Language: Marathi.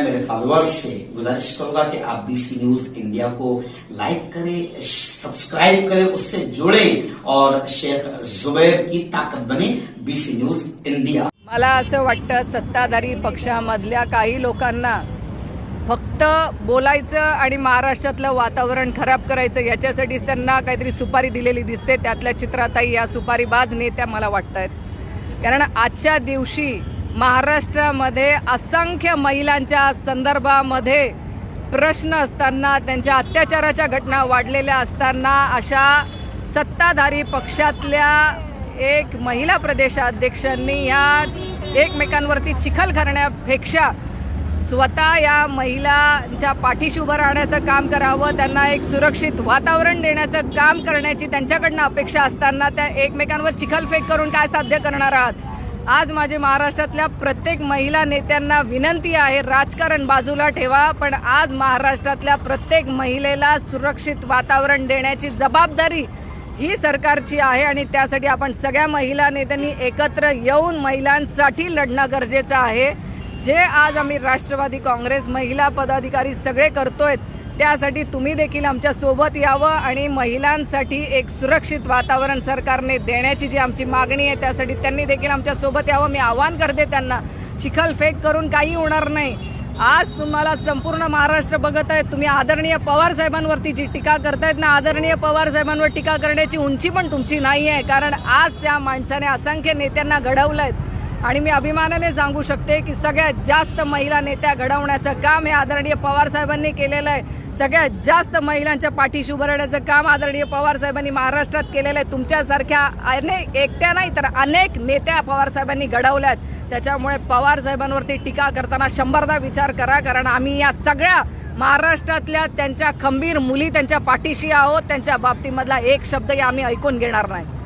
मैं मेरे फॉलोअर्स से गुजारिश करूंगा कि आप बीसी न्यूज इंडिया को लाइक करें सब्सक्राइब करें उससे जुड़े और शेख जुबैर की ताकत बने बीसी न्यूज इंडिया मला असं वाटतं सत्ताधारी पक्षामधल्या काही लोकांना फक्त बोलायचं आणि महाराष्ट्रातलं वातावरण खराब करायचं याच्यासाठीच त्यांना काहीतरी सुपारी दिलेली दिसते. त्यातल्या चित्राताई या सुपारीबाज नेत्या मला वाटत आहेत कारण आजच्या दिवशी महाराष्ट्रामध्ये असंख्य महिलांच्या संदर्भामध्ये प्रश्न असताना त्यांच्या अत्याचाराच्या घटना वाढलेल्या असताना अशा सत्ताधारी पक्षातल्या एक महिला प्रदेशाध्यक्षांनी या एकमेकांवरती चिखल करण्यापेक्षा स्वतः या महिलांच्या पाठीशी उभं राहण्याचं काम करावं त्यांना एक सुरक्षित वातावरण देण्याचं काम करण्याची त्यांच्याकडनं अपेक्षा असताना त्या एकमेकांवर चिखलफेक करून काय साध्य करणार आहात? आज माझे महाराष्ट्रातल्या प्रत्येक महिला नेत्यांना विनंती आहे राजकारण बाजूला ठेवा पण आज महाराष्ट्रातल्या प्रत्येक महिलेला सुरक्षित वातावरण देण्याची जबाबदारी ही सरकारची आहे आणि त्यासाठी आपण सगळ्या महिला नेत्यांनी एकत्र येऊन महिलांसाठी लढणं गरजेचं आहे. जे आज आम्ही राष्ट्रवादी काँग्रेस महिला पदाधिकारी सगळे करतोय त्यासाठी तुम्ही देखील आमच्यासोबत यावं आणि महिलांसाठी एक सुरक्षित वातावरण सरकारने देण्याची जी आमची मागणी आहे त्यासाठी त्यांनी देखील आमच्यासोबत यावं. मी आवाहन करते त्यांना चिखलफेक करून काही होणार नाही. आज तुम्हाला संपूर्ण महाराष्ट्र बघत आहे. तुम्ही आदरणीय पवार साहेबांवरती जी टीका करतायत ना आदरणीय पवार साहेबांवर टीका करण्याची उंची पण तुमची नाही आहे. कारण आज त्या माणसाने असंख्य नेत्यांना घडवलं आहेत आणि मी अभिमानाने सांगू शकते की सगळ्यात जास्त महिला नेत्या घडवण्याचं काम हे आदरणीय पवार साहेबांनी केलेलं आहे. सगळ्यात जास्त महिलांच्या पाठीशी उभं राहण्याचं काम आदरणीय पवार साहेबांनी महाराष्ट्रात केलेलं आहे. तुमच्यासारख्या अनेक एकट्या नाही तर अनेक नेत्या पवार साहेबांनी घडवल्यात. त्याच्यामुळे पवार साहेबांवरती टीका करताना शंभरदा विचार करा कारण आम्ही या सगळ्या महाराष्ट्रातल्या त्यांच्या खंबीर मुली त्यांच्या पाठीशी आहोत. त्यांच्या बाबतीमधला एक शब्दही आम्ही ऐकून घेणार नाही.